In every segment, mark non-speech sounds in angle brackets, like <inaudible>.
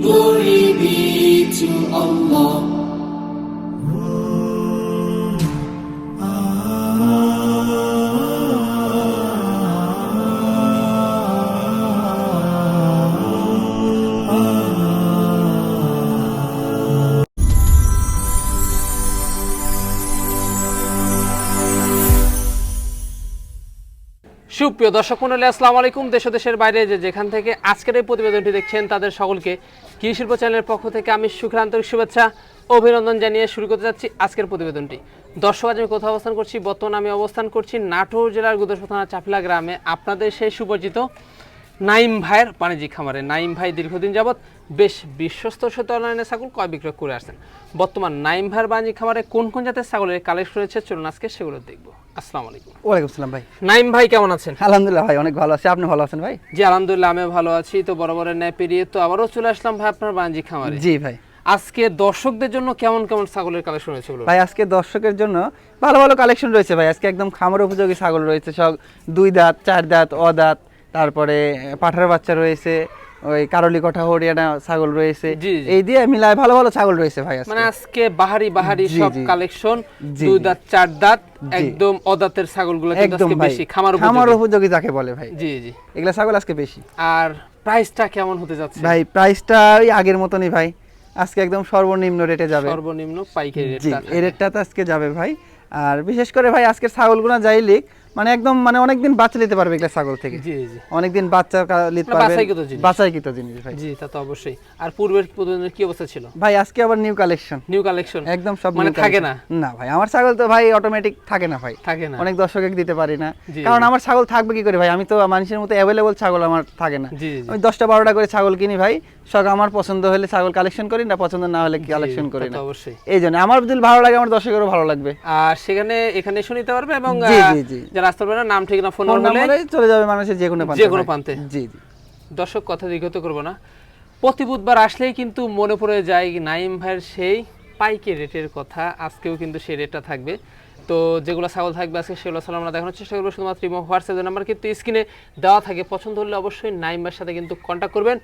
Glory be to Allah. সুপ্রিয় দর্শক মন্ডলী, আসসালামু আলাইকুম। দেশ দেশের বাইরে যে যেখান থেকে আজকের এই প্রতিবেদনটি দেখছেন, তাদের সকলকে কৃষি শিল্প চ্যানেলের পক্ষ থেকে আমি সুখান্তরিক শুভেচ্ছা, অভিনন্দন জানিয়ে শুরু করতে যাচ্ছি আজকের প্রতিবেদনটি। দর্শক, আজ আমি কোথাও অবস্থান করছি? বর্তমানে আমি অবস্থান করছি নাটোর জেলার গুদর্শ থানা চাপলা গ্রামে। আপনাদের সেই সুপরিচিত নাইম ভাইয়ের বাণিজ্যিক খামারে। নাইম ভাই দীর্ঘদিন যাবৎ বেশ বিশ্বস্ত সাথে অনলাইনে ছাগল ক্রয় বিক্রয় করে আসছেন। বর্তমান নাইম ভাইয়ের বাণিজ্যিক খামারে কোন কোন জাতের ছাগলের কালেক্ট রয়েছে চলুন আজকে সেগুলো দেখব। আসসালামু আলাইকুম। ওয়ালাইকুম সালাম ভাই। নাইম ভাই কেমন আছেন? আলহামদুলিল্লাহ ভাই অনেক ভালো আছি। আপনি ভালো আছেন ভাই? জি আলহামদুলিল্লাহ আমিও ভালো আছি। তো বরাবরের ন্যায় পেরিয়ে তো আবারও চলে আসলাম ভাই আপনার বাণিজ্যিক খামারে। জি ভাই। আজকে দর্শকদের জন্য কেমন কেমন ছাগলের কালেকশন বলুন? ভাই আজকে দর্শকের জন্য ভালো ভালো কালেকশন রয়েছে ভাই। আজকে একদম খামার উপযোগী ছাগল রয়েছে। সব দুই দাঁত চার দাঁত অদাঁত তারপরে পাঠার বাচ্চা রয়েছে ওই কারলি কঠা হরিয়ানা ছাগল রয়েছে। এই দিয়ে মিলায় ভালো ভালো ছাগল রয়েছে ভাই মানে আজকে বাহারি বাহারি সব কালেকশন দুই দাঁত চার দাঁত একদম অদাঁতের ছাগলগুলো কিন্তু একদম আজকে বেশি খামার খামার উপযোগী যাকে বলে ভাই। জি জি। এগুলা ছাগল আজকে বেশি। আর প্রাইসটা কেমন হতে যাচ্ছে? ভাই প্রাইসটা ওই আগের মতনই ভাই। আজকে একদম সর্বনিম্ন রেটে যাবে। সর্বনিম্ন পাইকারি রেটটা এই রেটটা তো আজকে যাবে ভাই। আর বিশেষ করে ভাই আজকের ছাগলগুলো যাই লিক মানে একদম মানে অনেকদিন বাচ্চা নিতে পারবে এগুলা ছাগল থেকে। জি জি। অনেকদিন বাচ্চা নিতে মানে পারবে। জিনিস। বাছাইকৃত জিনিস ভাই। জি তা তো অবশ্যই। আর পূর্বের প্রতিবেদনের কি অবস্থা ছিল? ভাই আজকে আবার নিউ কালেকশন নিউ কালেকশন একদম সব মানে থাকে না? না ভাই আমার ছাগল তো ভাই অটোমেটিক থাকে না ভাই। থাকে না। অনেক দর্শকে দিতে পারি না। কারণ আমার ছাগল থাকবে কি করে ভাই? আমি তো মানুষের মতো অ্যাভেলেবল ছাগল আমার থাকে না। আমি দশটা বারোটা করে ছাগল কিনি ভাই। সব আমার পছন্দ হলে ছাগল কালেকশন করি না পছন্দ না হলে কালেকশন করি না। অবশ্যই। এই জন্য আমার যদি ভালো লাগে আমার দর্শকেরও ভালো লাগবে। আর সেখানে এখানে পারবে এবং। যারা আসতে পারবে না নাম ঠিকানা ফোন ফোন নাম্বার চলে যাবে মানুষের যে কোনো যে কোনো প্রান্তে। জি জি। দর্শক কথা দীর্ঘত করব না। প্রতি বুধবার আসলেই কিন্তু মনে পড়ে যায় নাইম ভাইয়ের সেই পাইকে রেটের কথা। আজকেও কিন্তু সেই রেটটা থাকবে। তো যেগুলো ছাগল থাকবে আজকে সেগুলো ছাগল আমরা দেখানোর চেষ্টা করব। শুধুমাত্র ইমো হোয়াটসঅ্যাপ নাম্বার কিন্তু স্ক্রিনে দেওয়া থাকে। পছন্দ হলে অবশ্যই নাইম সাথে কিন্তু কন্ট্যাক্ট করবেন।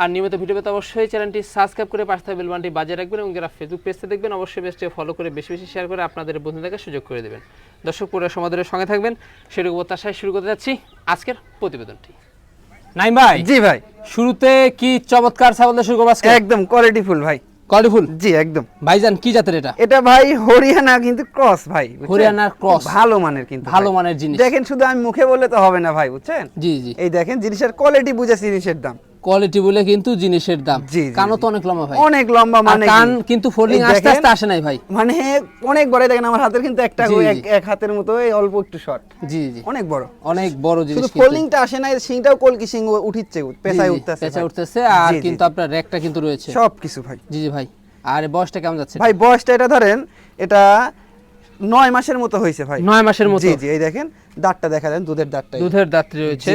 আর নিয়মিত ভিডিও পেতে অবশ্যই চ্যানেলটি সাবস্ক্রাইব করে পাশে থাকা বেলবানটি বাজিয়ে রাখবেন এবং যারা ফেসবুক পেজতে দেখবেন অবশ্যই পেজটি ফলো করে বেশি বেশি শেয়ার করে আপনাদের বন্ধুদেরকে সুযোগ করে দেবেন। দর্শক পুরো সমাধানের সঙ্গে থাকবেন। সেটুকু প্রত্যাশায় শুরু করতে যাচ্ছি আজকের প্রতিবেদনটি। নাইম ভাই জি ভাই। শুরুতে কি চমৎকার ছাগল শুরু করব একদম কোয়ালিটি ফুল ভাই। কোয়ালিফুল জি একদম। ভাইজান কি জাতের এটা? এটা ভাই হরিয়ানা কিন্তু ক্রস ভাই হরিয়ানার ক্রস। ভালো মানের কিন্তু ভালো মানের জিনিস। দেখেন শুধু আমি মুখে বললে তো হবে না ভাই বুঝছেন? জি জি। এই দেখেন জিনিসের কোয়ালিটি বুঝে জিনিসের দাম। কোয়ালিটি বলে কিন্তু জিনিসের দাম। কানও তো অনেক লম্বা ভাই। অনেক লম্বা আর মানে কান কিন্তু ফোল্ডিং আস্তে আস্তে আসে নাই ভাই। মানে অনেক বড় দেখেন আমার হাতের কিন্তু একটা এক হাতের মতো এই অল্প একটু শর্ট জি জি। অনেক বড়। অনেক বড় জিনিস। ফোল্ডিংটা আসে না সিংটাও কলকি সিং উঠিচ্ছে পেছায় উঠতেছে পেঁচা উঠতেছে আর কিন্তু। আপনার র্যাকটা কিন্তু রয়েছে। সব কিছু ভাই। জি জি ভাই। আর বয়সটা কেমন যাচ্ছে? ভাই বয়সটা এটা ধরেন এটা নয় মাসের মতো হয়েছে ভাই। নয় মাসের মতো। জি জি এই দেখেন দাঁতটা দেখা দেন দুধের দাঁতটা দুধের দাঁত রয়েছে।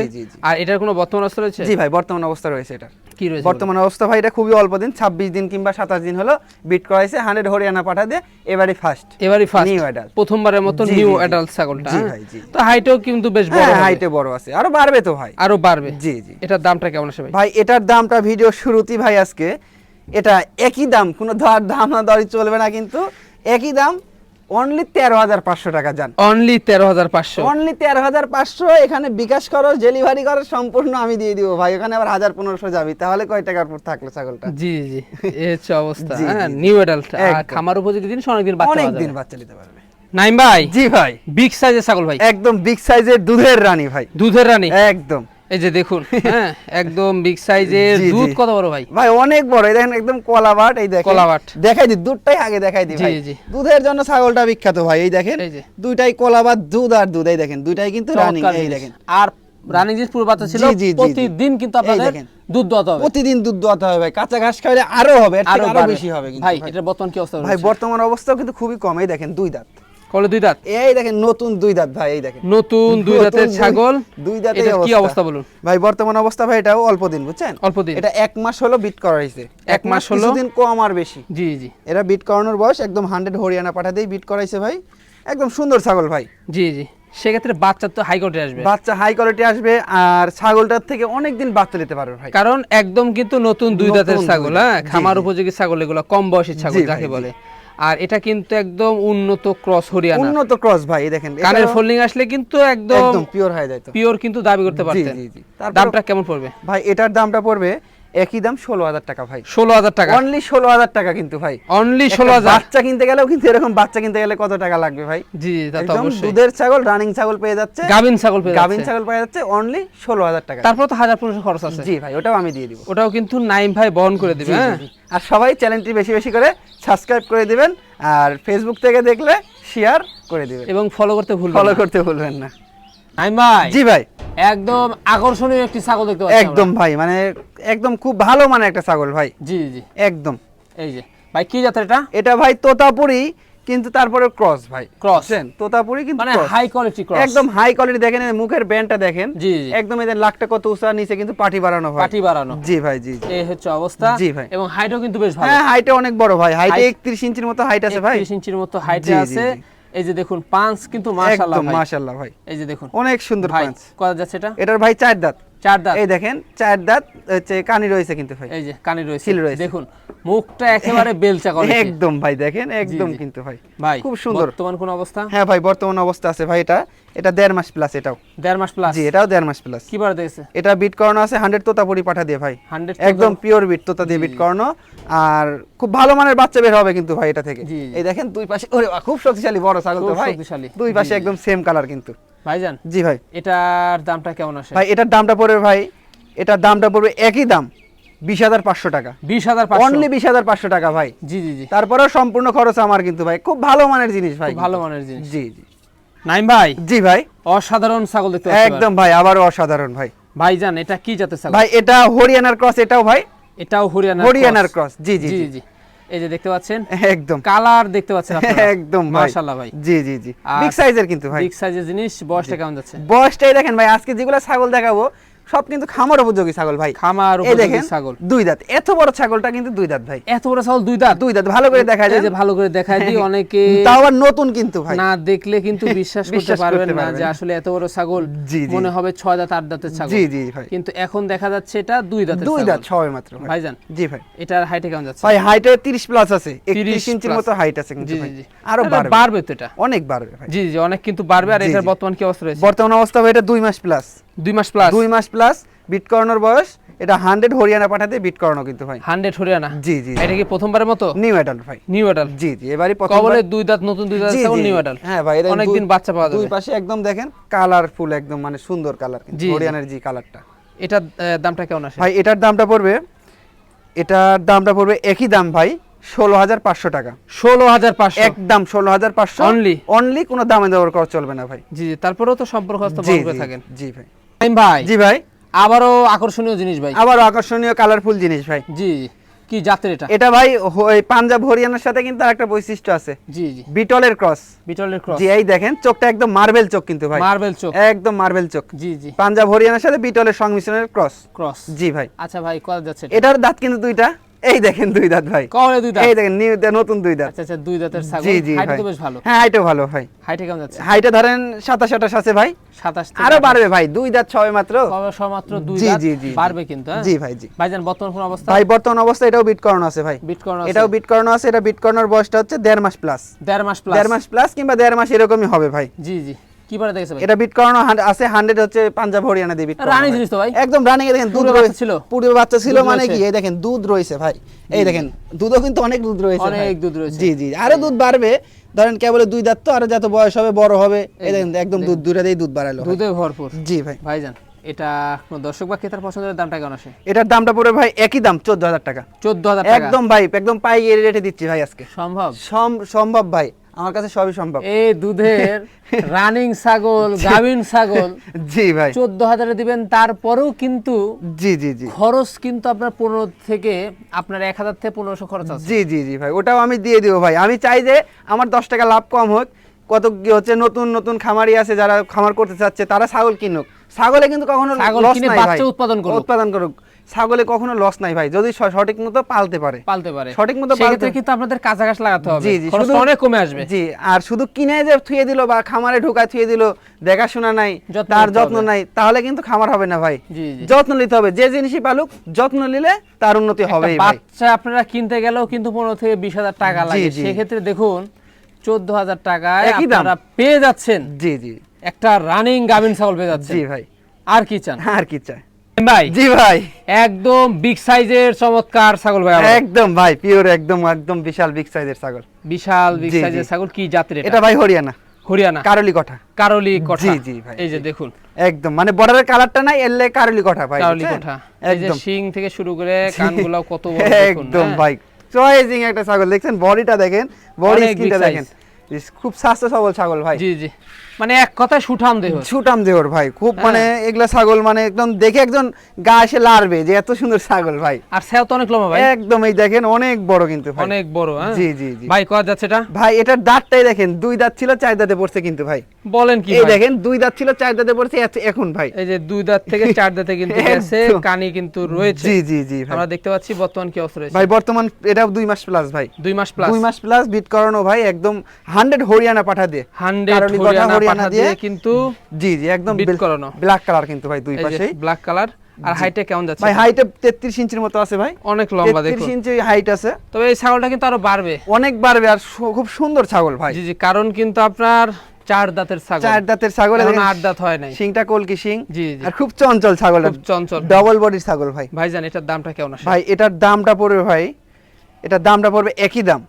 আর এটার কোনো বর্তমান অবস্থা রয়েছে? জি ভাই বর্তমান অবস্থা রয়েছে এটা কি রয়েছে বর্তমান অবস্থা ভাই এটা খুবই অল্প দিন ছাব্বিশ দিন কিংবা সাতাশ দিন হলো বিট করাইছে হান্ড্রেড হরিয়ানা পাঠা দিয়ে এবারে ফার্স্ট? এবারই ফার্স্ট New adult। প্রথমবারের মতো নিউ। অ্যাডাল্ট ছাগলটা জি হ্যাঁ? ভাই, জি। তো হাইটও কিন্তু বেশ বড় হ্যাঁ হাইটে বড় আছে। আরও বাড়বে তো ভাই। আরও বাড়বে। জি জি। এটার দামটা কেমন আসে ভাই? ভাই এটার দামটা ভিডিও শুরুতেই ভাই আজকে এটা একই দাম কোনো ধর দাম না দরই চলবে না কিন্তু একই দাম অনলি তেরো হাজার পাঁচশো টাকা যান। অনলি তেরো হাজার পাঁচশো। অনলি তেরো হাজার পাঁচশো এখানে বিকাশ করো ডেলিভারি করো সম্পূর্ণ আমি দিয়ে দিব ভাই। ওখানে আবার হাজার পনেরোশো যাবি। তাহলে কয় টাকার উপর থাকল ছাগলটা? জি জি এই হচ্ছে অবস্থা। হ্যাঁ। New adult. খামার উপযোগী জিনিস অনেকদিন বাচ্চা অনেক পাওয়া দিন যাবে। বাচ্চা নিতে পারবে। নাইম ভাই? জি ভাই। বিগ সাইজের ছাগল ভাই। একদম বিগ সাইজের দুধের রানী ভাই। দুধের রানী? একদম। এই যে দেখুন হ্যাঁ একদম বিগ সাইজের। দুধ কত বড় ভাই? ভাই অনেক বড় এই দেখেন একদম কলাবাট এই দেখেন। কলাবাট। দেখাই দি দুধটাই আগে দেখাই দি ভাই। দুধের জন্য ছাগলটা বিখ্যাত ভাই এই দেখেন। দুইটাই কলাবাট দুধ আর দুধ এই দেখেন। দুইটাই কিন্তু রানিং এই দেখেন। আর রানিং জিনিস পুরো বাচ্চা ছিল। প্রতিদিন কিন্তু আপনাদের। দুধ দোয়াতে হবে। প্রতিদিন দুধ দোয়াতে হবে ভাই। কাঁচা ঘাস খাইলে আরও হবে আরও বেশি হবে কিন্তু ভাই। এটার বর্তমান কি অবস্থা ভাই বর্তমান অবস্থাও কিন্তু খুবই কম এই দেখেন দুই দাঁত। কলে দুই দাঁত? এই দেখেন নতুন দুই দাঁত ভাই এই দেখেন। নতুন দুই দাঁতের ছাগল। দুই দাঁতের কি অবস্থা। বলুন? ভাই বর্তমান অবস্থা ভাই এটাও অল্প দিন বুঝছেন? অল্প দিন। এটা এক মাস হলো বিট করা হয়েছে। এক মাস হলো? কিছুদিন কম আর বেশি। জি জি। এরা বিট করানোর বয়স একদম হান্ড্রেড হরিয়ানা পাঠাতেই বিট করাইছে ভাই। একদম সুন্দর ছাগল ভাই। জি জি। সেক্ষেত্রে বাচ্চা তো হাই কোর্টে আসবে। বাচ্চা হাই কোয়ালিটি আসবে আর ছাগলটার থেকে অনেক দিন বাচ্চা নিতে পারবে ভাই। কারণ একদম কিন্তু নতুন দুই দাঁতের ছাগল হ্যাঁ? খামার উপযোগী ছাগল এগুলো কম বয়সী ছাগল যাকে বলে। আর এটা কিন্তু একদম উন্নত ক্রস হরিয়ানা। উন্নত ক্রস ভাই এই দেখেন কানের ফোল্ডিং আসলে কিন্তু একদম একদম পিওর হয়ে যায় তো পিওর কিন্তু দাবি করতে পারতেন। জি জি তারপর দামটা কেমন পড়বে? ভাই এটার দামটা পড়বে একই দাম ষোলো হাজার টাকা ভাই। ষোলো হাজার টাকা। অনলি ষোলো হাজার টাকা কিন্তু ভাই। অনলি ষোলো হাজার। বাচ্চা কিনতে গেলেও কিন্তু এরকম বাচ্চা কিনতে গেলে কত টাকা লাগবে ভাই? জি একদম দুধের ছাগল রানিং ছাগল পেয়ে যাচ্ছে। গাভিন ছাগল পেয়ে গাভিন ছাগল পেয়ে যাচ্ছে অনলি ষোলো হাজার টাকা। তারপর তো হাজার পনেরোশো খরচ আছে। জি ভাই ওটাও আমি দিয়ে দিব। ওটাও কিন্তু নাইম ভাই বহন করে দিবে হ্যাঁ? আর সবাই চ্যানেলটি বেশি বেশি করে সাবস্ক্রাইব করে দিবেন আর ফেসবুক থেকে দেখলে শেয়ার করে দিবেন। এবং ফলো করতে ভুল ফলো করতে ভুলবেন না। নাইম ভাই। জি ভাই। একদম আকর্ষণীয় একটি ছাগল দেখতে পাচ্ছি একদম ভাই মানে একদম খুম ভালো মানে একটা ছাগল ভাই। জি জি একদম। এই যে ভাই কি জাতের এটা? এটা ভাই তোতাপুরি কিন্তু তারপরে ক্রস ভাই। বুঝছেন? তোতাপুরি কিন্তু মানে হাই কোয়ালিটি ক্রস। একদম হাই কোয়ালিটি দেখেন মুখের ব্যান্ডটা দেখেন। জি, জি। একদম এদের লাখটা কত উঁচা নিচে কিন্তু পাটি বাড়ানো ভাই পাটি বাড়ানো। জি ভাই জি এই হচ্ছে অবস্থা। জি ভাই। এবং হাইটও কিন্তু বেশ ভালো। হ্যাঁ হাইটে অনেক বড় ভাই। হাইটে Height- 31 ইঞ্চির মতো হাইট আছে ভাই। 31 ইঞ্চির মতো হাইটে আছে। এই যে দেখুন পাঁচ কিন্তু মাশাআল্লাহ ভাই। মাশাআল্লাহ ভাই। এই যে দেখুন। অনেক সুন্দর পাঁচ। কত যাচ্ছে এটা? এটার ভাই চার দাঁত। চার দাঁত। এই দেখেন চার দাঁত হচ্ছে কানি রয়েছে কিন্তু ভাই। এই যে কানি রয়েছে। সিল রয়েছে। দেখুন মুখটা একেবারে <laughs> বেলচা করে একদম ভাই দেখেন একদম কিন্তু ভাই। ভাই খুব সুন্দর। বর্তমান কোন অবস্থা? হ্যাঁ ভাই বর্তমান অবস্থা আছে ভাই এটা। এটা দেড় মাস প্লাস এটাও। দেড় মাস প্লাস জি এটাও দেড় মাস প্লাস কি বার দিয়েছে? এটা বিট করানো আছে হান্ড্রেড তোতাপুরি পাঠা দিয়ে ভাই। হান্ড্রেড একদম পিওর বিট তোতা দিয়ে বিট জি। করানো। আর খুব ভালো মানের বাচ্চা বের হবে কিন্তু ভাই এটা থেকে। এই দেখেন দুই পাশে ওরে বাহ, খুব শক্তিশালী বড় ছাগল তো ভাই। শক্তিশালী। দুই পাশে একদম সেম কালার কিন্তু। ভাইজান জি ভাই। এটার দামটা কেমন আসে? ভাই এটার দামটা পড়বে ভাই এটার দামটা পড়বে একই দাম বিশ হাজার পাঁচশো টাকা। বিশ হাজার পাঁচশো। অনলি বিশ হাজার পাঁচশো টাকা ভাই। জি জি জি। তারপরেও সম্পূর্ণ খরচ আমার কিন্তু ভাই। খুব ভালো মানের জিনিস ভাই ভালো মানের জিনিস। জি জি। নাইম ভাই? জি ভাই। অসাধারণ ছাগল দেখতে একদম ভাই আবারও অসাধারণ ভাই। ভাইজান এটা কি জাতের ছাগল? ভাই এটা হরিয়ানার ক্রস এটাও ভাই। এটাও হরিয়ানা হরিয়ানার ক্রস জি জি জি এই যে দেখতে পাচ্ছেন? একদম। কালার দেখতে পাচ্ছেন <laughs> আপনারা? একদম ভাই। মাশাআল্লাহ ভাই। জি জি জি। বিগ সাইজের কিন্তু ভাই। বিগ সাইজের জিনিস বয়সটা কেমন যাচ্ছে? বয়সটাই দেখেন ভাই আজকে যেগুলো ছাগল দেখাবো সব কিন্তু খামার উপযোগী ছাগল ভাই। খামার উপযোগী ছাগল। দুই দাঁত। এত বড় ছাগলটা কিন্তু দুই দাঁত ভাই। এত বড় ছাগল দুই দাঁত? দুই দাঁত। ভালো করে দেখা যায় যে ভালো করে দেখায় দিই <laughs> অনেকে তাও আবার নতুন কিন্তু ভাই। না দেখলে কিন্তু বিশ্বাস করতে পারবেন না যে আসলে এত বড় ছাগল। মনে হবে ছয় দাঁত আট দাঁতের ছাগল। জি জি ভাই। কিন্তু এখন দেখা যাচ্ছে এটা দুই দাঁতের দুই দাঁত সবাই মাত্র ভাই। ভাইজান জি ভাই। এটার হাইটে কেমন যাচ্ছে? ভাই হাইটে 30 প্লাস আছে। 30 31 ইঞ্চির। মতো হাইট আছে কিন্তু ভাই। জি জি। আরও বাড়বে। বাড়বে তো এটা। অনেক বাড়বে ভাই। জি জি অনেক কিন্তু বাড়বে। আর এটার বর্তমান কি অবস্থা রয়েছে? বর্তমান অবস্থা ভাই এটা দুই মাস প্লাস দুই মাস প্লাস দুই মাস প্লাস বিট করানোর বয়স এটা হান্ড্রেড হরিয়ানা পাঠাতে বিট করানো কিন্তু ভাই। হান্ড্রেড হরিয়ানা? জি জি এটা কি প্রথমবারের মতো? নিউ অ্যাডাল্ট ভাই। নিউ অ্যাডাল জি জি এবারই প্রথম কবলে দুই দাঁত নতুন দুই দাঁত নিউ জি। অ্যাডাল হ্যাঁ ভাই এটা অনেকদিন বাচ্চা পাওয়া যাবে। দুই পাশে একদম দেখেন কালারফুল একদম মানে সুন্দর কালার জি। হরিয়ানার জি কালারটা এটার দামটা কেমন আসে? ভাই এটার দামটা পড়বে এটার দামটা পড়বে একই দাম ভাই ষোলো হাজার পাঁচশো টাকা। ষোলো হাজার পাঁচশো। একদম ষোলো হাজার পাঁচশো। Only? অনলি কোনো দামে দেওয়ার করা চলবে না ভাই। জি জি তারপরেও তো সম্পর্ক থাকেন। জি ভাই। নাইম ভাই। জি ভাই। আবারও আকর্ষণীয় জিনিস ভাই। আবারও আকর্ষণীয় কালারফুল জিনিস ভাই। জি জি। কি জাতের এটা? এটা ভাই ওই পাঞ্জাব হরিয়ানার সাথে কিন্তু আর একটা বৈশিষ্ট্য আছে। জি জি। বিটলের ক্রস বিটলের ক্রস জি এই দেখেন চোখটা একদম মার্বেল চোখ কিন্তু ভাই। মার্বেল চোখ। একদম মার্বেল চোখ। জি জি। পাঞ্জাব হরিয়ানার সাথে বিটলের সংমিশ্রণের ক্রস ক্রস জি ভাই। আচ্ছা ভাই কত যাচ্ছে এটার দাঁত কিন্তু দুইটা। এই দেখেন দুই দাঁত ভাই। কবলে দুই দাঁত? এই দেখেন নিউ নতুন দুই দাঁত। আচ্ছা আচ্ছা দুই দাঁতের ছাগল। জি জি হাইট তো বেশ ভালো। হ্যাঁ হাইটও ভালো ভাই। হাইটে কেমন যাচ্ছে? হাইটে ধরেন সাতাশ আঠাশ আছে ভাই। সাতাশ আরও বাড়বে ভাই দুই দাঁত ছয় মাত্র। কবে মাত্র দুই দাঁত। জি, জি, জি। বাড়বে কিন্তু হ্যাঁ? জি ভাই জি। ভাইজান বর্তমান কোন অবস্থা? ভাই বর্তমান অবস্থা এটাও বিট করানো আছে ভাই। বিট করানো আছে? এটাও বিট করানো আছে এটা বিট করানোর বয়সটা হচ্ছে দেড় মাস প্লাস দেড় মাস প্লাস দেড় মাস প্লাস কিংবা দেড় মাস এরকমই হবে ভাই। জি জি। কি দেখেছে ভাই? এটা বিট করানো আছে হান্ড্রেড হচ্ছে পাঞ্জাব হরিয়ানা দিয়ে বিট করানো জিনিস তো ভাই। একদম রানিং এ দেখেন দুধ রয়েছে। ছিল? পূর্বে বাচ্চা ছিল মানে কি এই দেখেন দুধ রয়েছে ভাই। এই দেখেন দুধও কিন্তু অনেক দুধ রয়েছে অনেক দুধ রয়েছে। জি জি আরও দুধ বাড়বে। ধরেন কেবল দুই দাঁত তো আরও যত বয়স হবে বড় হবে। এই দেখেন একদম দুধ দুধ বাড়ালো দুধে ভরপুর। জি ভাই। ভাইজান এটা কোন দর্শক বা ক্রেতার পছন্দের দামটা কেমন আসে? এটার দামটা পড়বে ভাই একই দাম চোদ্দ হাজার টাকা। চোদ্দ হাজার টাকা। একদম ভাই একদম পাই রেটে দিচ্ছি ভাই আজকে। সম্ভব? সম- সম্ভব ভাই। আমার কাছে সবই সম্ভব। এই দুধের রানিং ছাগল <laughs> গাভিন ছাগল জি ভাই। চোদ্দ হাজারে দিবেন তারপরেও কিন্তু জি জি জি। খরচ কিন্তু আপনার পনেরো থেকে আপনার এক হাজার থেকে পনেরোশো খরচ আছে। জি জি জি ভাই ওটাও আমি দিয়ে দিব ভাই। আমি চাই যে আমার দশ টাকা লাভ কম হোক কত কি হচ্ছে নতুন নতুন খামারি আছে যারা খামার করতে চাচ্ছে তারা ছাগল কিনুক। ছাগলে কিন্তু কখনো ছাগল লস কিনে নাই ভাই। বাচ্চা উৎপাদন করুক। উৎপাদন করুক। ছাগলে কখনো লস নাই ভাই। যদি সঠিক মতো পালতে পারে। পালতে পারে। সঠিক মতো সেক্ষেত্রে পালতে- কিন্তু আপনাদের কাঁচা ঘাস লাগাতে হবে। জি, জি, খরচটা শুধু- অনেক কমে আসবে। জি আর শুধু কিনে যে থুয়ে দিল বা খামারে ঢোকায় থুয়ে দিল দেখাশোনা নাই তার যত্ন নাই তাহলে কিন্তু খামার হবে না ভাই। যত্ন নিতে হবে। যে জিনিসই পালুক যত্ন নিলে তার উন্নতি হবে বাচ্চা আপনারা কিনতে গেলেও কিন্তু পনেরো থেকে বিশ হাজার টাকা লাগে। সেক্ষেত্রে দেখুন চোদ্দ হাজার টাকায়। আপনারা পেয়ে যাচ্ছেন। জি জি। একটা রানিং গাভিন ছাগল পেয়ে যাচ্ছেন। জি ভাই। আর কি চান? আর কি চাই? ভাই? জি ভাই। একদম বিগ সাইজের চমৎকার ছাগল ভাই একদম ভাই পিওর একদম একদম বিশাল বিগ সাইজের ছাগল। বিশাল বিগ। সাইজের ছাগল কি জাতের এটা? ভাই হরিয়ানা। হরিয়ানা। কারলি কথা কারলি কঠা। জি, জি, ভাই, এই যে দেখুন। একদম মানে বর্ডারের কালারটা নাই এলে কারলি কথা ভাই কারলি? কঠা। এই যে শিং থেকে শুরু করে কানগুলো কত বড় একদম হ্যাঁ? ভাই। চয়েজিং একটা ছাগল দেখছেন? বডিটা দেখেন বডি স্কিনটা দেখেন। খুব স্বাস্থ্য সবল ছাগল ভাই। জি জি। মানে এক কথায় সুঠাম দেহ। দেওর ভাই খুব হ্যাঁ। মানে এগুলা ছাগল মানে একদম দেখে একজন গা এসে লাড়বে যে এত সুন্দর ছাগল ভাই। আর সেও তো অনেক লম্বা ভাই। একদম এই দেখেন অনেক বড় কিন্তু ভাই। অনেক বড় হ্যাঁ। জি জি জি। ভাই কয় যাচ্ছে এটা? ভাই এটার দাঁতটাই দেখেন দুই দাঁত ছিল চার দাঁতে পড়ছে কিন্তু ভাই। বলেন কি এই দেখেন দুই দাঁত ছিল চার দাঁতে পড়ছে এখন ভাই। এই যে দুই দাঁত থেকে চার দাঁতে কিন্তু <laughs> গেছে কানি কিন্তু রয়েছে। জি জি জি আমরা দেখতে পাচ্ছি বর্তমান কি অবস্থা রয়েছে। ভাই বর্তমান এটা দুই মাস প্লাস ভাই। দুই মাস প্লাস দুই মাস প্লাস বিট করানো ভাই একদম হান্ড্রেড হরিয়ানা পাঠা দিয়ে। হান্ড্রেড হরিয়ানা দিয়ে কিন্তু জি জি একদম। ব্ল্যাক কালার কিন্তু ভাই দুই পাশেই। ব্ল্যাক কালার আর হাইটে কেমন যাচ্ছে? ভাই হাইটে তেত্রিশ ইঞ্চির মতো আছে ভাই। অনেক লম্বা তেত্রিশ দেখুন। ইঞ্চি হাইট আছে। তবে এই ছাগলটা কিন্তু আরও বাড়বে। অনেক বাড়বে আর খুব সুন্দর ছাগল ভাই। জি জি কারণ কিন্তু আপনার চার দাঁতের ছাগল। চার দাঁতের ছাগল এখনও আট দাঁত হয় নাই। শিংটা কলকি শিং। জি জি। আর খুব চঞ্চল ছাগল খুব চঞ্চল। ডবল বডির ছাগল ভাই। ভাইজান এটার দামটা কেমন আসে? ভাই এটার দামটা পড়বে ভাই এটার দামটা পড়বে একই দাম।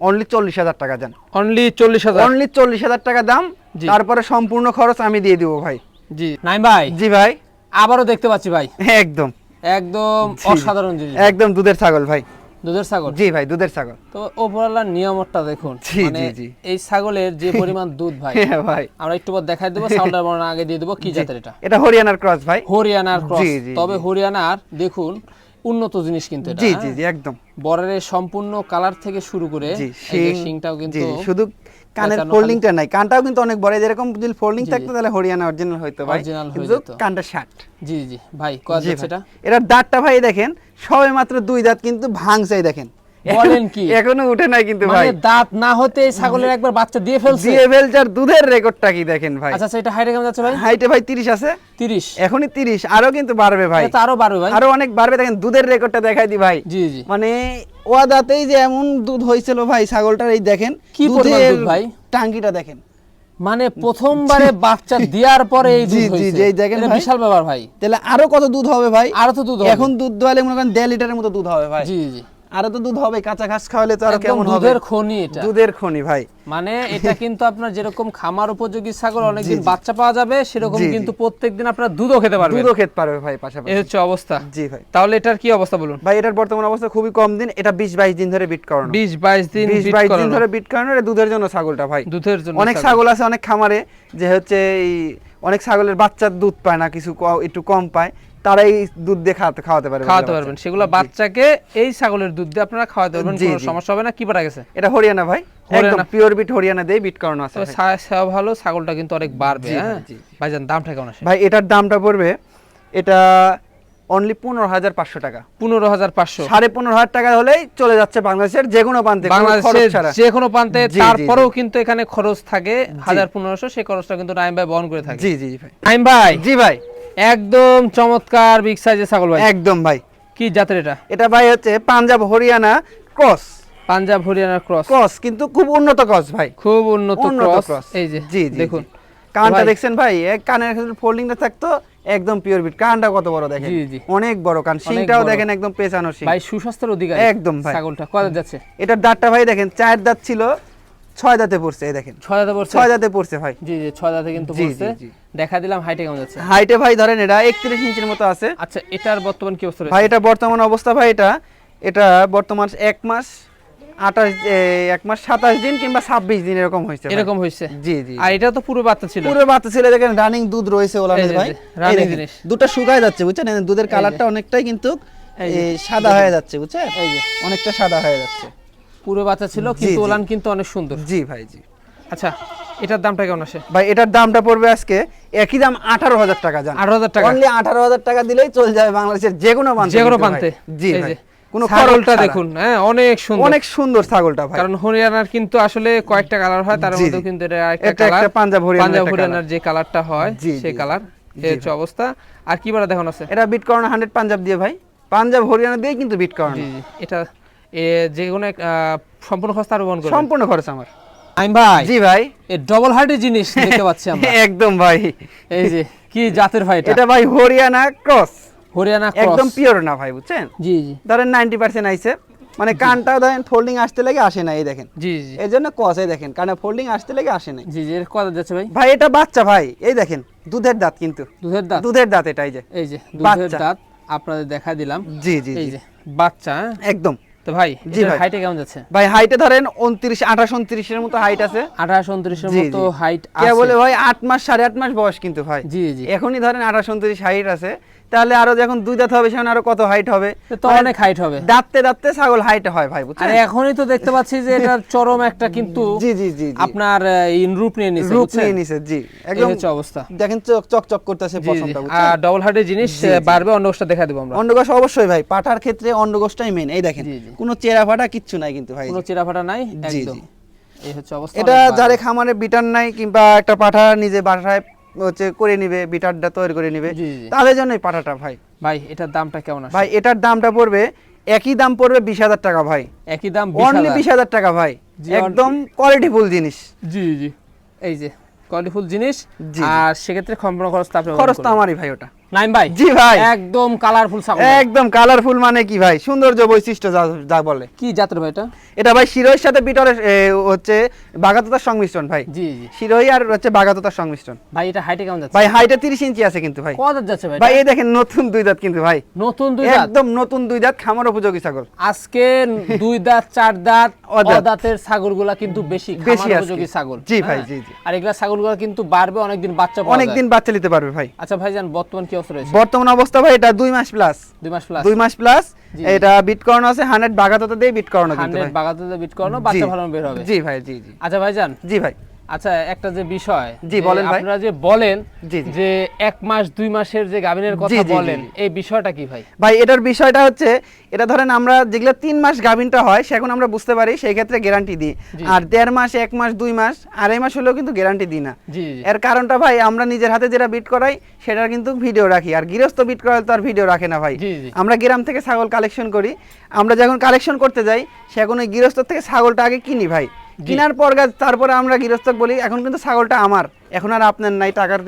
অনলি চল্লিশ হাজার টাকা দেন। অনলি চল্লিশ হাজার। অনলি চল্লিশ হাজার টাকা দাম তারপরে সম্পূর্ণ খরচ আমি দিয়ে দিব ভাই। জি। নাই ভাই? জি ভাই। আবারও দেখতে পাচ্ছি ভাই। একদম। একদম অসাধারণ জিনিস একদম দুধের ছাগল ভাই। দুধের ছাগল? জি ভাই দুধের ছাগল। তো নিয়মটা দেখুন। মানে। এই ছাগলের যে পরিমাণ দুধ ভাই হ্যাঁ ভাই। আমরা একটু পর দেখাই দেবো বর্ণনা আগে দিয়ে দেবো কি। জাতের এটা? এটা হরিয়ানার ক্রস ভাই। হরিয়ানার ক্রস। তবে। হরিয়ানার দেখুন উন্নত জিনিস কিন্তু এটা জি হ্যাঁ? জি জি একদম বরের সম্পূর্ণ কালার থেকে শুরু করে এই যে শিংটাও কিন্তু জি, শুধু কানের ফোল্ডিংটা নাই কানটাও কিন্তু অনেক বড় যেরকম যদি ফোল্ডিং জি, জি। থাকতো তাহলে হরিয়ানা অরিজিনাল হইতো ভাই অরিজিনাল হইতো কিন্তু কানটা শার্ট জি জি ভাই জি ভাই। এটা এটার দাঁতটা ভাই দেখেন সবে মাত্র দুই দাঁত কিন্তু ভাঙছে দেখেন <laughs> বলেন কি? এখনও উঠে নাই কিন্তু ভাই। মানে দাঁত না হতে এই ছাগলের একবার বাচ্চা দিয়ে ফেলছে? জিএভএল যার দুধের রেকর্ডটা কি দেখেন ভাই? আচ্ছা আচ্ছা এটা হাইটে কেমন যাচ্ছে ভাই? হাইটে ভাই 30 আছে। তিরিশ। এখনই 30 আরও কিন্তু বাড়বে ভাই। এটা আরও বাড়বে ভাই। আরও অনেক বাড়বে দেখেন দুধের রেকর্ডটা দেখাই দি ভাই। জি জি। মানে ওয়াদাতেই যে এমন দুধ হয়েছিল ভাই ছাগলটার এই দেখেন কি পরিমাণ দুধ ভাই? টাঙ্কিটা দেখেন। মানে প্রথমবারে বাচ্চা দেওয়ার পরে এই জি, দুধ জি, জি, এই দেখেন ভাই। বিশাল ব্যাপার ভাই। তাহলে আরও কত দুধ হবে ভাই? আরও তো দুধ। এখন দুধ দোয়ালে মনে করেন দেড় লিটারের মতো দুধ হবে ভাই। জি জি। আরও তো দুধ হবে কাঁচা ঘাস খাওয়ালে তো আরও কেমন হবে? দুধের খনি এটা। দুধের খনি ভাই। মানে এটা কিন্তু আপনার যেরকম খামার উপযোগী ছাগল অনেকদিন বাচ্চা পাওয়া যাবে সেরকম। কিন্তু প্রত্যেকদিন আপনারা দুধও খেতে পারবেন। দুধও খেতে পারবে ভাই এই হচ্ছে অবস্থা। জি ভাই। তাহলে এটার কি অবস্থা বলুন? ভাই এটার বর্তমান অবস্থা খুবই কম দিন এটা বিশ বাইশ দিন ধরে বিট করানো। বিশ বাইশ দিন বিশ বিট বাইশ দিন করানো। ধরে বিট করানো এটা দুধের জন্য ছাগলটা ভাই। দুধের জন্য অনেক ছাগল। আছে অনেক খামারে যে হচ্ছে এই অনেক ছাগলের বাচ্চার দুধ পায় না কিছু একটু কম পায়। তারা এই দুধ দিয়ে খাওয়াতে খাওয়াতে খাওয়াতে পারবেন। সেগুলো বাচ্চাকে এই ছাগলের দুধ দিয়ে আপনারা খাওয়াতে পারবেন কোনো সমস্যা হবে না কি পারা গেছে এটা হরিয়ানা ভাই। একদম। পিওর বিট হরিয়ানা দিয়ে বিট করানো আছে ভালো ছাগলটা কিন্তু অনেক বাড়বে হ্যাঁ। ভাইজান দামটা কেমন আসে? ভাই এটার দামটা পড়বে এটা অনলি পনেরো হাজার পাঁচশো টাকা। পনেরো হাজার পাঁচশো। সাড়ে পনেরো হাজার টাকা হলেই চলে যাচ্ছে বাংলাদেশের যে কোনো প্রান্তে বাংলাদেশের যে কোনো প্রান্তে তারপরেও কিন্তু এখানে খরচ থাকে হাজার পনেরোশো সেই খরচটা কিন্তু নাইম ভাই বহন করে থাকে। জি জি ভাই। নাইম ভাই। জি ভাই। একদম চমৎকার বিগ সাইজের ছাগল ভাই। একদম ভাই। কি জাতের এটা? এটা ভাই হচ্ছে পাঞ্জাব হরিয়ানা ক্রস। পাঞ্জাব হরিয়ানার ক্রস। ক্রস কিন্তু খুব উন্নত ক্রস ভাই। খুব উন্নত ক্রস। এই যে জি দেখুন। কানটা দেখছেন ভাই? এক কানের ফোল্ডিংটা থাকতো একদম পিওর বিট কানটা কত বড় দেখেন? জি, জি। অনেক বড় কান। বড়। দেখেন একদম পেছানো শিং। ভাই সুস্বাস্থ্যের অধিকারী একদম ভাই। ছাগলটা। কত যাচ্ছে এটার দাঁতটা ভাই দেখেন চার দাঁত ছিল। ছয় দাঁতে পড়ছে এই দেখেন। ছয় দাঁতে পড়ছে? ছয় দাঁতে পড়ছে ভাই। জি জি ছয় দাঁতে কিন্তু পড়ছে। দেখা দিলাম হাইটে কেমন যাচ্ছে? হাইটে ভাই ধরেন এটা একত্রিশ ইঞ্চির মতো আছে। আচ্ছা এটার বর্তমান কি অবস্থা ভাই এটা বর্তমান অবস্থা ভাই এটা এটা বর্তমান এক মাস আঠাশ এক মাস সাতাশ দিন কিংবা ছাব্বিশ দিন এরকম হয়েছে এরকম হয়েছে? জি জি। আর এটা তো পুরো বাচ্চা ছিল। পুরো বাচ্চা ছেলে দেখেন রানিং দুধ রয়েছে ওলানের ভাই। জিনিস। দুধটা শুকায় যাচ্ছে বুঝছেন? দুধের কালারটা অনেকটাই কিন্তু সাদা হয়ে যাচ্ছে বুঝছেন? অনেকটা সাদা হয়ে যাচ্ছে। পুরো বাচ্চা ছিল কিন্তু ওলান কিন্তু অনেক সুন্দর। জি ভাই জি। আচ্ছা এটার দামটা কেমন আসে? ভাই এটার দামটা পড়বে আজকে একই দাম আঠারো হাজার টাকা জান। 18,000 টাকা? অনলি আঠারো হাজার টাকা দিলেই চলে যাবে বাংলাদেশের যে কোনো প্রান্তে যে কোনো। প্রান্তে। জি ভাই। কোনো ছাগলটা দেখুন হ্যাঁ অনেক সুন্দর। অনেক সুন্দর ছাগলটা ভাই। কারণ হরিয়ানার কিন্তু আসলে কয়েকটা কালার হয় তার মধ্যে কিন্তু এটা একটা কালার। পাঞ্জাব হরিয়ানার পাঞ্জাব হরিয়ানার যে কালারটা হয় সেই কালার এই অবস্থা। আর কি বলা দেখানো আছে? এটা বিট করানো হান্ড্রেড পাঞ্জাব দিয়ে ভাই। পাঞ্জাব হরিয়ানা দিয়ে কিন্তু বিট করানো এটা যে কোনো আহ, সম্পূর্ণ খরচ করবেন। সম্পূর্ণ খরচ আমার। আইম ভাই। জি ভাই। এই ডবল হার্টের জিনিস দেখতে পাচ্ছি আমরা। <laughs> একদম ভাই। এই যে কি জাতের ভাই এটা? ভাই হরিয়ানা ক্রস। হরিয়ানা একদম পিওর না ভাই বুঝছেন? জি জি। ধরেন নাইনটি পার্সেন্ট আইছে। মানে কানটাও ধরেন ফোল্ডিং আসতে লাগে আসে না এই দেখেন। জি জি এই জন্য কসে দেখেন। কানে ফোল্ডিং আসতে লাগে আসে না। জি জি এর কত যাচ্ছে ভাই? ভাই এটা বাচ্চা ভাই। এই দেখেন দুধের দাঁত কিন্তু। দুধের দাঁত? দুধের দাঁত এটা এই যে। এই যে দুধের দাঁত আপনাদের দেখা দিলাম। জি জি এই জি। যে বাচ্চা হ্যাঁ? একদম। তো ভাই জি ভাই। হাইটে কেমন যাচ্ছে? ভাই হাইটে ধরেন উনত্রিশ আঠাশ উনত্রিশের মতো হাইট আছে। আঠাশ উনত্রিশের এর মতো। হাইট কে বলে ভাই আট মাস সাড়ে আট মাস বয়স কিন্তু ভাই। জি জি। এখনই ধরেন আঠাশ উনত্রিশ হাইট আছে। তাহলে আরও যখন দুই দাঁত হবে সেখানে আরও কত হাইট হবে? তো মানে অনেক হাইট হবে। দাঁততে দাঁততে ছাগল হাইট হয় ভাই আর বুঝছেন এখনই তো দেখতে পাচ্ছি যে এটার <laughs> চরম একটা কিন্তু জি জি জি। আপনার ইন রূপ নিয়ে নিছে রূপ নিয়ে নিছে জি। একদম হচ্ছে অবস্থা। দেখেন চক চক চক করতেছে পছন্দটা আর ডবল হার্টের জিনিস বাড়বে অন্য গোষ্ঠটা দেখা দেবো আমরা। অন্ডকোষ অবশ্যই ভাই পাঠার ক্ষেত্রে অন্ডকোষটাই মেন এই দেখেন। কোনো চেরা ফাটা কিচ্ছু নাই কিন্তু ভাই। কোনো চিরাফাটা নাই একদম। এই হচ্ছে অবস্থা এটা যারে খামারে বিটার নাই কিংবা একটা পাঠা নিজে বাসায় হচ্ছে করে নিবে বিটারটা তৈরি করে নিবে। তাদের জন্যই পাঠাটা ভাই। ভাই এটার দামটা কেমন ভাই এটার দামটা পড়বে একই দাম পড়বে বিশ হাজার টাকা ভাই। একই দাম অনলি বিশ হাজার টাকা ভাই। একদম কোয়ালিটিফুল জিনিস। জি জি এই যে কোয়ালিটিফুল জিনিস। আর সেক্ষেত্রে সম্পূর্ণ খরচ তো খরচ তো আমারই ভাই ওটা। নাইম ভাই? জি ভাই। একদম কালারফুল ছাগল একদম কালারফুল মানে কি ভাই? সৌন্দর্য বৈশিষ্ট্য যা বলে। কি জাতের ভাই এটা? এটা ভাই শিরোহির সাথে বিটরের হচ্ছে বাগাততার সংমিশ্রণ ভাই। জি জি। শিরোহি আর হচ্ছে বাগাততার সংমিশ্রণ। ভাই এটা হাইটে কেমন যাচ্ছে? ভাই হাইটে তিরিশ ইঞ্চি আছে কিন্তু ভাই। কত যাচ্ছে ভাই ভাই এই দেখেন নতুন দুই দাঁত কিন্তু ভাই। নতুন দুই দাঁত একদম নতুন দুই দাঁত খামার উপযোগী ছাগল। আজকে দুই দাঁত চার দাঁত অদাঁত। অদাঁতের ছাগলগুলা কিন্তু বেশি বেশি খামার উপযোগী ছাগল। জি ভাই, হ্যাঁ? জি, জি। আর এগুলা ছাগলগুলা কিন্তু বাড়বে অনেকদিন বাচ্চা অনেকদিন বাচ্চা নিতে পারবে ভাই। আচ্ছা ভাইজান বর্তমান কি অবস্থা রয়েছে। বর্তমান অবস্থা ভাই এটা দুই মাস প্লাস দুই মাস প্লাস দুই মাস প্লাস এটা বিট করানো আছে হান্ড্রেড বাগাততা দিয়ে বিট করানো কিন্তু হান্ড্রেড ভাই। বাগাতে বিট করানো বাচ্চা ভালো বের হবে। জি ভাই জি জি। আচ্ছা ভাইজান। জি ভাই। আচ্ছা একটা যে বিষয় জি, বলেন ভাই। আপনারা যে বলেন। যে এক মাস দুই মাসের যে গাভিনের কথা বলেন এই বিষয়টা কি ভাই? ভাই এটার বিষয়টা হচ্ছে এটা ধরেন আমরা যেগুলো তিন মাস গাভিনটা হয় সেখন আমরা বুঝতে পারি সেই ক্ষেত্রে গ্যারান্টি দিই। আর দেড় মাস এক মাস দুই মাস আড়াই মাস হলেও কিন্তু গ্যারান্টি দিই না। এর কারণটা ভাই আমরা নিজের হাতে যেটা বিট করাই সেটার কিন্তু ভিডিও রাখি। আর গৃহস্থ বিট করালে তো আর ভিডিও রাখে না ভাই। আমরা গ্রাম থেকে ছাগল কালেকশন করি। আমরা যখন কালেকশন করতে যাই সেখন ওই গৃহস্থ থেকে ছাগলটা আগে কিনি ভাই। কেনার পর তারপরে আমরা গৃহস্থক বলি এখন কিন্তু ছাগলটা আমার। এখন আর আপনার নাই টাকার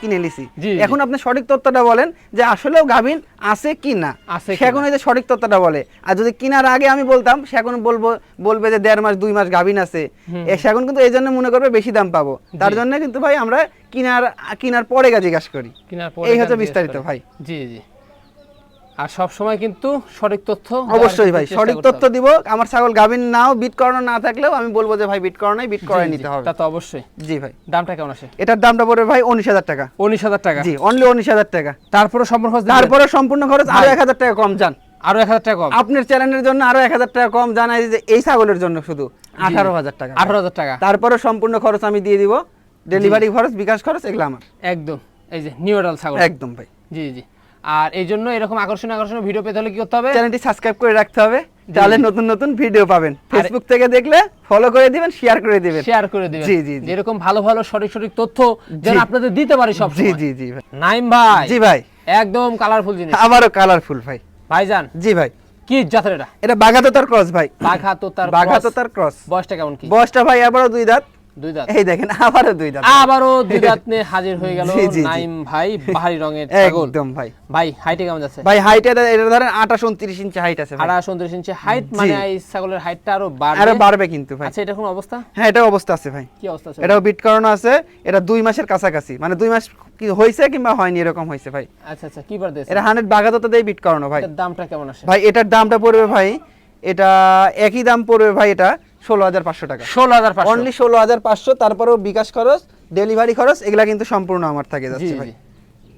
কিনে নিছি। এখন আপনি সঠিক তথ্যটা বলেন যে আসলেও গাভিন আছে কি না। আছে কি সেখন না। ওই যে সঠিক তথ্যটা বলে। আর যদি কেনার আগে আমি বলতাম সে এখন বলব বলবে যে দেড় মাস দুই মাস গাভিন আছে। সে এখন কিন্তু এই জন্য মনে করবে বেশি দাম পাবো। তার জন্য কিন্তু ভাই আমরা কিনার কিনার পরে গা জিজ্ঞাসা করি। এই হচ্ছে বিস্তারিত ভাই। জি জি। আর সব সময় কিন্তু সঠিক তথ্য অবশ্যই ভাই সঠিক তথ্য দিব। আমার ছাগল গাভিন নাও বিট করানো না থাকলেও আমি বলব যে ভাই বিট করানোই বিট করাই নিতে হবে। তা তো অবশ্যই। জি ভাই। দামটা কেমন আসে? এটার দামটা পড়বে ভাই উনিশ হাজার টাকা। উনিশ হাজার টাকা? জি অনলি উনিশ হাজার টাকা। তারপরে সম্পূর্ণ খরচ তারপরে সম্পূর্ণ খরচ আরও ভাই। এক হাজার টাকা কম যান। আরও এক হাজার টাকা কম? আপনার চ্যানেলের জন্য আরও এক হাজার টাকা কম জানাই যে এই ছাগলের জন্য শুধু। আঠারো হাজার টাকা। আঠারো হাজার টাকা। তারপরে সম্পূর্ণ খরচ আমি দিয়ে দিব। ডেলিভারি খরচ বিকাশ খরচ এগুলো আমার। একদম। এই যে নিউরাল ছাগল। একদম ভাই। জি জি। আর এই জন্য এরকম আকর্ষণীয় আকর্ষণীয় ভিডিও পেতে হলে কি করতে হবে? চ্যানেলটি সাবস্ক্রাইব করে রাখতে হবে। তাহলে নতুন নতুন ভিডিও পাবেন। ফেসবুক থেকে দেখলে ফলো করে দিবেন শেয়ার করে দিবেন। শেয়ার করে দিবেন। জি, জি, জি। এরকম ভালো ভালো সঠিক সঠিক তথ্য যেন আপনাদের দিতে পারি সব জি জি জি নাইম ভাই। জি ভাই। একদম কালারফুল জিনিস। আবারও কালারফুল ভাই। ভাইজান। জি ভাই। কি জাতের এটা? এটা বাঘাততার ক্রস ভাই। বাঘা তো তার বাঘাততার ক্রস বয়সটা কেমন কি? বয়সটা ভাই আবারও দুই দাঁত। দুই দাঁত। এই দেখেন আবারও দুই দাঁত। আবারও দুই দাঁত নিয়ে হাজির হয়ে গেল। <laughs> নাইম ভাই রঙের ছাগল। একদম ভাই। ভাই হাইটে কেমন যাচ্ছে? ভাই হাইট এটা ধরেন আঠাশ উনত্রিশ ইঞ্চি হাইট আছে ভাই। আড়াইশ উনত্রিশ ইঞ্চি হাইট মানে এই ছাগলের হাইটটা আরও বাড়বে? আরও বাড়বে কিন্তু ভাই। আচ্ছা এটা কোন অবস্থা? হ্যাঁ এটা অবস্থা আছে ভাই। কি অবস্থা আছে? এটাও বিট করানো আছে এটা দুই মাসের কাছাকাছি। মানে দুই মাস কি হয়েছে কিংবা হয়নি এরকম হয়েছে ভাই। আচ্ছা আচ্ছা কি বার দিয়েছে? এটা হান্ড্রেড বাগাততা দিয়ে বিট করানো ভাই। এটার দামটা কেমন আসে? ভাই এটার দামটা পড়বে ভাই এটা একই দাম পড়বে ভাই এটা ষোলো হাজার পাঁচশো টাকা। ষোলো হাজার অনলি ষোলো হাজার পাঁচশো তারপরেও বিকাশ খরচ ডেলিভারি খরচ এগুলা কিন্তু সম্পূর্ণ আমার থাকে যাচ্ছে ভাই।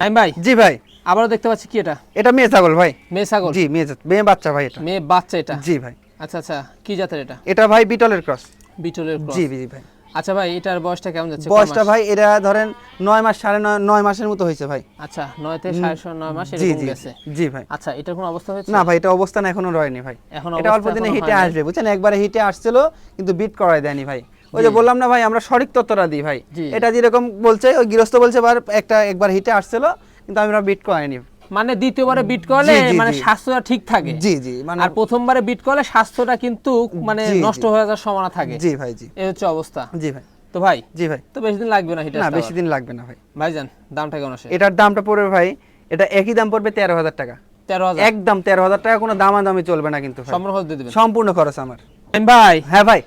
ভাই? জি ভাই। আবারও দেখতে পাচ্ছি কি এটা? এটা মেয়ে ছাগল ভাই। মেয়ে ছাগল? জি মেয়ে মেয়ে বাচ্চা ভাই এটা। মেয়ে বাচ্চা এটা? জি ভাই। আচ্ছা আচ্ছা। কি জাতের এটা? এটা ভাই বিটলের ক্রস। বিটলের ক্রস। জি জি ভাই। আচ্ছা ভাই এটার বয়সটা কেমন যাচ্ছে? বয়সটা ভাই এটা ধরেন নয় মাস সাড়ে নয় নয় মাসের মতো হয়েছে ভাই। আচ্ছা নয় থেকে সাড়ে ছ- নয় মাস জি এরকম গেছে। জি ভাই। আচ্ছা এটার কোনো অবস্থা হয়েছে? না ভাই এটা অবস্থান এখনও রয়নি ভাই। এখন এটা অল্প অবস্থা দিনে হিটে আসবে বুঝছেন? একবারে হিটে আসছিল কিন্তু বিট করাই দেয়নি ভাই। ওই যে বললাম না ভাই আমরা সঠিক তথ্যটা দিই ভাই। এটা যেরকম বলছে ওই গৃহস্থ বলছে একটা একবার হিটে আসছিল কিন্তু আমরা বিট করাইনি। মানে দ্বিতীয়বারে বিট করলে মানে স্বাস্থ্যটা ঠিক থাকে। জি জি মানে আর প্রথমবারে বিট করলে স্বাস্থ্যটা কিন্তু মানে। নষ্ট হয়ে যাওয়ার সম্ভাবনা থাকে। জি ভাই জি। এই হচ্ছে অবস্থা। জি ভাই। তো ভাই জি ভাই। তো বেশি দিন লাগবে না হিটার না বেশি দিন লাগবে না ভাই। ভাইজান দামটা কেমন আসে? এটার দামটা পড়বে ভাই এটা একই দাম পড়বে তেরো হাজার টাকা। তেরো হাজার। একদম তেরো হাজার টাকা কোনো দামাদামি চলবে না কিন্তু ভাই। সম্পূর্ণ খরচ দেবেন। সম্পূর্ণ খরচ আমার। ভাই। হ্যাঁ ভাই।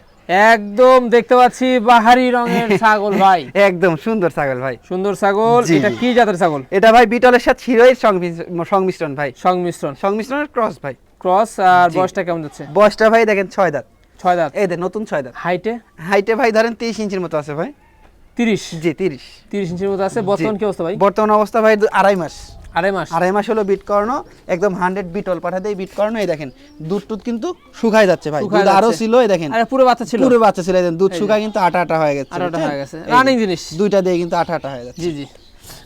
একদম দেখতে পাচ্ছি বাহারি রঙের <laughs> ছাগল ভাই। একদম সুন্দর ছাগল ভাই। সুন্দর ছাগল। এটা কি জাতের ছাগল? এটা ভাই বিটলের সাথে হিরোয়ের সংমিশ্রণ ভাই। সংমিশ্রণ। সংমিশ্রণের ক্রস ভাই। ক্রস আর বয়সটা কেমন যাচ্ছে? বয়সটা ভাই দেখেন ছয় দাঁত। ছয় দাঁত। এই নতুন ছয় দাঁত। হাইটে হাইটে ভাই ধরেন তিরিশ ইঞ্চির মতো আছে ভাই। তিরিশ? জি তিরিশ। তিরিশ ইঞ্চির মতো আছে। বর্তমান কি অবস্থা ভাই? বর্তমান অবস্থা ভাই আড়াই মাস। আড়াই মাস। আড়াই মাস হলো বিট করানো একদম হান্ড্রেড বিটল পাঠা দিয়ে বিট করানো এই দেখেন দুধ টুধ কিন্তু শুকায় যাচ্ছে ভাই। দুধ আরও ছিল এই দেখেন। আরে পুরো বাচ্চা ছিল। পুরো বাচ্চা ছিল এই দুধ শুকায় কিন্তু আটা আটা হয়ে গেছে। বুঝছেন? হয়ে গেছে। Running জিনিস। দুইটা দিয়ে কিন্তু আটা আটা হয়ে যাচ্ছে জি জি।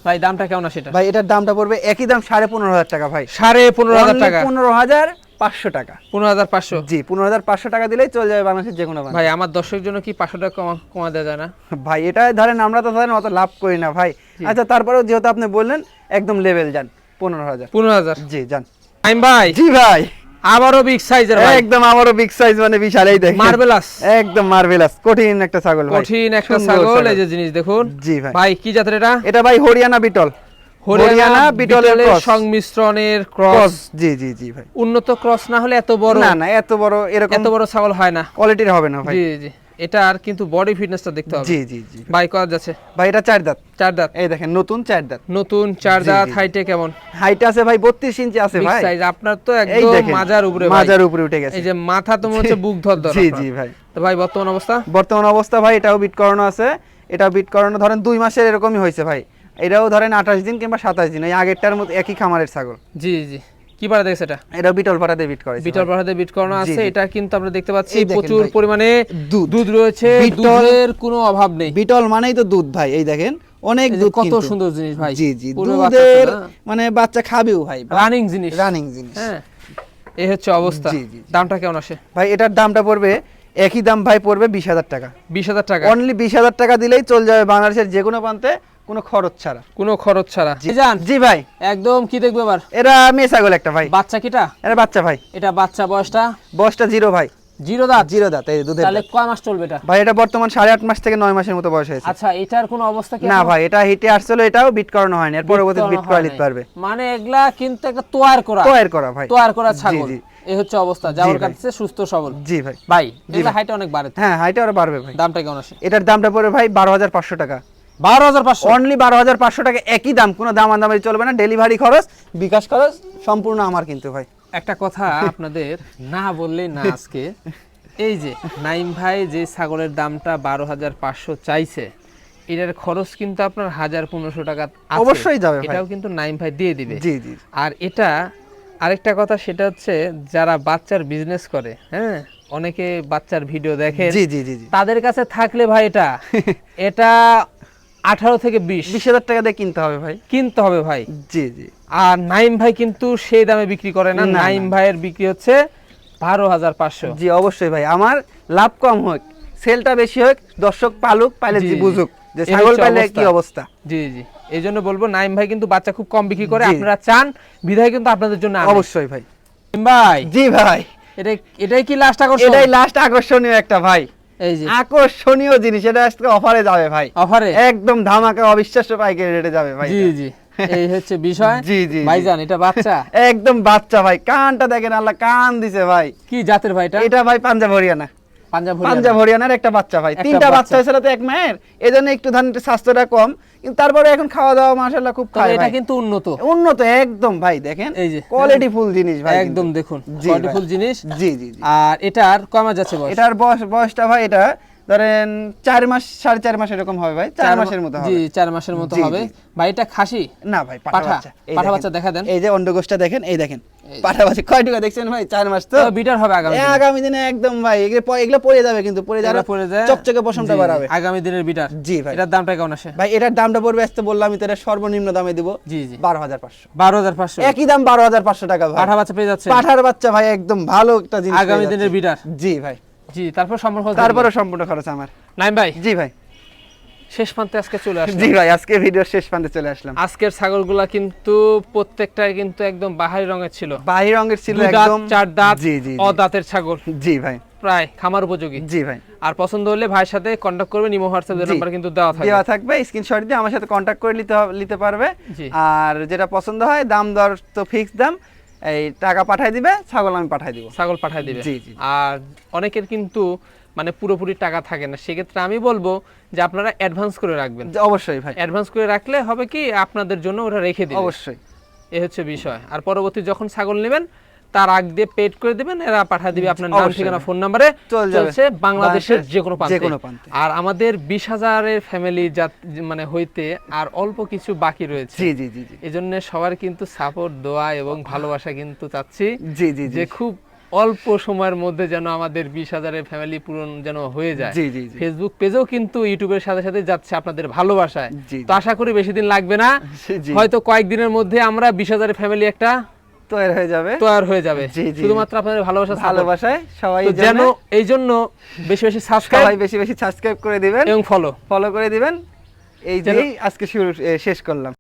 ভাই দামটা কেমন আসে এটা? ভাই এটার দামটা পড়বে একই দাম সাড়ে পনেরো হাজার টাকা ভাই। সাড়ে পনেরো হাজার টাকা। পনেরো হাজার পাঁচশো টাকা। পনেরো হাজার পাঁচশো। জি পনেরো হাজার পাঁচশো টাকা দিলেই চলে যাবে বাংলাদেশের যে কোনো ভাই আমার দর্শকের জন্য কি পাঁচশো টাকা কমা কমা দেওয়া যায় না? ভাই এটা ধরেন আমরা তো ধরেন অত লাভ করি না ভাই। আচ্ছা তারপরেও যেহেতু আপনি বললেন একদম লেভেল যান। পনেরো হাজার। পনেরো হাজার। জি যান। টাইম ভাই। জি ভাই। আবারও বিগ সাইজের একদম আমারও বিগ সাইজ মানে বিশাল এই দেখেন। মার্বেলাস একদম মার্ভেলাস কঠিন একটা ছাগল ভাই। কঠিন একটা ছাগল এই যে জিনিস দেখুন। জি ভাই। ভাই কি জাতের এটা? এটা ভাই হরিয়ানা বিটল। হরিয়ানা বিটলের সংমিশ্রণের ক্রস জি জি জি ভাই। উন্নত ক্রস না হলে এত বড় না না এত বড় এরকম এত বড় ছাগল হয় না। কোয়ালিটির হবে না ভাই। জি জি। এটার কিন্তু বডি ফিটনেসটা দেখতে হবে। জি জি জি। ভাই করা যাচ্ছে ভাই এটা চার দাঁত। চার দাঁত। এই দেখেন নতুন চার দাঁত। নতুন চার দাঁত হাইটে কেমন? হাইট আছে ভাই বত্রিশ ইঞ্চি আছে ভাই। সাইজ আপনার তো একদম মাজার উপরে ভাই। মাজার উপরে উঠে গেছে। এই যে মাথা তো মনে হচ্ছে বুক ধর ধর জি জি ভাই। তো ভাই বর্তমান অবস্থা? বর্তমান অবস্থা ভাই এটাও বিট করানো আছে। এটাও বিট করানো ধরেন দুই মাসের এরকমই হয়েছে ভাই। এটাও ধরেন আঠাশ দিন কিংবা সাতাশ দিন এই আগেরটার মতো একই খামারের ছাগল। জি জি। কি পাড়া দেখছে এটা এটাও বিটল পাড়াতে বিট করে বিটল পাড়াতে বিট করানো আছে এটা কিন্তু আমরা দেখতে পাচ্ছি প্রচুর পরিমাণে দুধ। রয়েছে দুধের কোনো অভাব নেই। বিটল মানেই তো দুধ ভাই এই দেখেন অনেক দুধ কত সুন্দর জিনিস ভাই জি জি দুধের মানে বাচ্চা খাবেও ভাই রানিং জিনিস। রানিং জিনিস। হ্যাঁ এই হচ্ছে অবস্থা। দামটা কেমন আসে? ভাই এটার দামটা পড়বে একই দাম ভাই পড়বে বিশ হাজার টাকা। বিশ হাজার টাকা। অনলি বিশ হাজার টাকা দিলেই চলে যাবে বাংলাদেশের যে কোনো প্রান্তে। কোনো খরচ ছাড়া। কোনো খরচ ছাড়া। জি জান জি ভাই। একদম কি দেখবে এবার? এরা মেয়ে ছাগল একটা ভাই। বাচ্চা কিটা? এরা বাচ্চা ভাই। এটা বাচ্চা বয়সটা? বয়সটা জিরো ভাই। জিরো দাঁত? জিরো দাঁত এই দুধের তাহলে কয় মাস চলবে এটা? ভাই এটা বর্তমান সাড়ে আট মাস থেকে নয় মাসের মতো বয়স হয়েছে। আচ্ছা এটার কোনো অবস্থা কি না ভাই এটা হিটে আসছিল এটাও বিট করানো হয়নি এর পরবর্তী বিট করা নিতে পারবে। মানে এগুলা কিন্তু একটা তোয়ার করা। তৈরি করা ভাই। তোয়ার করা ছাগল। জি। এই হচ্ছে অবস্থা যাওয়ার কাছে সুস্থ সবল। জি ভাই। ভাই ভাই। হাইটে অনেক বাড়ে হ্যাঁ হাইটে আরও বাড়বে ভাই। দামটা কেমন আসে? এটার দামটা পড়বে ভাই বারো হাজার পাঁচশো টাকা। বারো হাজার পাঁচশো। অনলি বারো হাজার পাঁচশো টাকা একই দাম কোনো দাম আন্দামারি চলবে না ডেলিভারি খরচ বিকাশ খরচ সম্পূর্ণ আমার কিন্তু ভাই। একটা কথা আপনাদের না বললেই না আজকে এই যে নাইম ভাই যে ছাগলের দামটা বারো হাজার পাঁচশো চাইছে এটার খরচ কিন্তু আপনার হাজার পনেরোশো টাকা অবশ্যই যাবে এটাও কিন্তু নাইম ভাই দিয়ে দিবে। জি জি। আর এটা আরেকটা কথা সেটা হচ্ছে যারা বাচ্চার বিজনেস করে হ্যাঁ অনেকে বাচ্চার ভিডিও দেখে জি জি জি জি। তাদের কাছে থাকলে ভাই এটা <laughs> এটা আঠারো থেকে বিশ। বিশ হাজার টাকা দিয়ে কিনতে হবে ভাই। কিনতে হবে ভাই। জি জি। আর নাইম ভাই কিন্তু সেই দামে বিক্রি করে না। নাইম ভাইয়ের বিক্রি হচ্ছে বারো হাজার পাঁচশো। জি অবশ্যই ভাই। আমার লাভ কম হোক সেলটা বেশি হোক দর্শক পালুক পাইলে বুঝুক যে ছাগল পাইলে কি অবস্থা। জি জি। এই জন্য বলব নাইম ভাই কিন্তু বাচ্চা খুব কম বিক্রি করে। আপনারা চান বিধায় কিন্তু আপনাদের জন্য অবশ্যই ভাই। ভাই। জি ভাই। এটা এটাই কি লাস্ট আকর্ষণ? এটাই লাস্ট আকর্ষণীয় একটা ভাই। আকর্ষণীয় জিনিস এটা আজকে অফারে যাবে ভাই। অফারে? একদম ধামাকা অবিশ্বাস্য পাইকারি রেটে যাবে ভাই জি জি। এই হচ্ছে বিষয়। <laughs> জি, জি। ভাইজান এটা বাচ্চা? একদম বাচ্চা ভাই কানটা দেখেন আল্লাহ কান দিছে ভাই। কি জাতের ভাইটা এটা ভাই পাঞ্জাব হরিয়ানা। পাঞ্জাব হরিয়ানার একটা বাচ্চা ভাই। তিনটা বাচ্চা। হয়েছিল তো এক মায়ের। এজন্য একটু ধান স্বাস্থ্যটা কম। কিন্তু তারপরে এখন খাওয়া দাওয়া মাশাআল্লাহ খুব খায় এটা কিন্তু উন্নত। উন্নত একদম ভাই দেখেন। এই যে, কোয়ালিটি ফুল জিনিস ভাই একদম দেখুন কোয়ালিটি ফুল জিনিস। জি জি জি। আর এটার কমা যাচ্ছে বয়স? এটার বয়স বয়সটা ভাই এটা ধরেন চার মাস সাড়ে চার মাস এরকম হবে ভাই। চার মাসের মতো জি চার মাসের মতো হবে। ভাই এটা খাসি? না ভাই পাঠা পাঠা? বাচ্চা। এই দেখেন। বাচ্চা দেখা দেন। এই যে অন্ডকোষটা দেখেন এই দেখেন। পাঠা বাচ্চা। কয় টাকা দেখছেন ভাই? চার মাস তো? বিটার হবে আগামী দিনে। আগামী দিনে একদম ভাই এগুলো পড়ে যাবে কিন্তু পড়ে যাবে পরে যায়। চকচকে পশমটা বাড়াবে। আগামী দিনের বিটার জি ভাই। এটার দামটা কেমন আসে? ভাই এটার দামটা পড়বে আজকে বললাম আমি তো এটা সর্বনিম্ন দামে দিব। জি জি। বারো হাজার পাঁচশো। বারো হাজার পাঁচশো। একই দাম বারো হাজার পাঁচশো টাকা ভাই। পাঠা বাচ্চা পেয়ে যাচ্ছে পাঠার বাচ্চা ভাই একদম ভালো একটা জিনিস আগামী দিনের বিটার জি ভাই। জি তারপর সম্পর্ক তারপরে সম্পূর্ণ খরচ আমার। নাইম ভাই? জি ভাই। শেষ প্রান্তে আজকে চলে আসলাম। জি ভাই আজকে ভিডিওর শেষ প্রান্তে চলে আসলাম। আজকের ছাগলগুলা কিন্তু প্রত্যেকটাই কিন্তু একদম বাহারি রঙের ছিল। বাহির রঙের ছিল একদম চার দাঁত জি জি। অদাঁতের ছাগল। জি ভাই। প্রায় খামার উপযোগী। জি ভাই। আর পছন্দ হলে ভাইয়ের সাথে কন্ট্যাক্ট করবেন ইমো হোয়াটসঅ্যাপ। নাম্বার কিন্তু দেওয়া থাকবে। দেওয়া থাকবে স্ক্রিনশট দিয়ে আমার সাথে কন্ট্যাক্ট করে নিতে নিতে পারবে। আর যেটা পছন্দ হয় দাম দর তো ফিক্স দাম। এই টাকা পাঠাই দিবে ছাগল আমি পাঠাই দিব। ছাগল পাঠাই দিবে। জি, জি। আর অনেকের কিন্তু মানে পুরোপুরি টাকা থাকে না। সেক্ষেত্রে আমি বলব যে আপনারা অ্যাডভান্স করে রাখবেন। যে অবশ্যই ভাই। অ্যাডভান্স করে রাখলে হবে কি? আপনাদের জন্য ওরা রেখে দিবে। অবশ্যই। এ হচ্ছে বিষয়। আর পরবর্তী যখন ছাগল নেবেন তার আগ দিয়ে পেড করে দিবেন এরা পাঠিয়ে দিবে আপনার নাম ঠিকানা ফোন নাম্বারে চলছে বাংলাদেশের যে কোনো প্রান্তে। আর আমাদের বিশ হাজারের ফ্যামিলি মানে হইতে আর অল্প কিছু বাকি রয়েছে। জি জি জি জি। এজন্য সবার কিন্তু সাপোর্ট দোয়া এবং ভালোবাসা কিন্তু চাচ্ছি জি জি যে খুব অল্প সময়ের মধ্যে যেন আমাদের বিশ হাজারের ফ্যামিলি পূরণ যেন হয়ে যায়। ফেসবুক পেজেও কিন্তু ইউটিউবের সাথে সাথে যাচ্ছে আপনাদের ভালোবাসায়। তো আশা করি বেশি দিন লাগবে না। হয়তো কয়েকদিনের মধ্যে আমরা বিশ হাজারের ফ্যামিলি একটা তৈরি হয়ে যাবে। তৈরি হয়ে যাবে। শুধুমাত্র আপনাদের ভালোবাসা ভালোবাসায় সবাই যেন এই জন্য বেশি বেশি সবাই সাবস্ক্রাইব বেশি বেশি সাবস্ক্রাইব করে দিবেন এবং ফলো ফলো করে দিবেন। এই যে আজকে শুরু শেষ করলাম।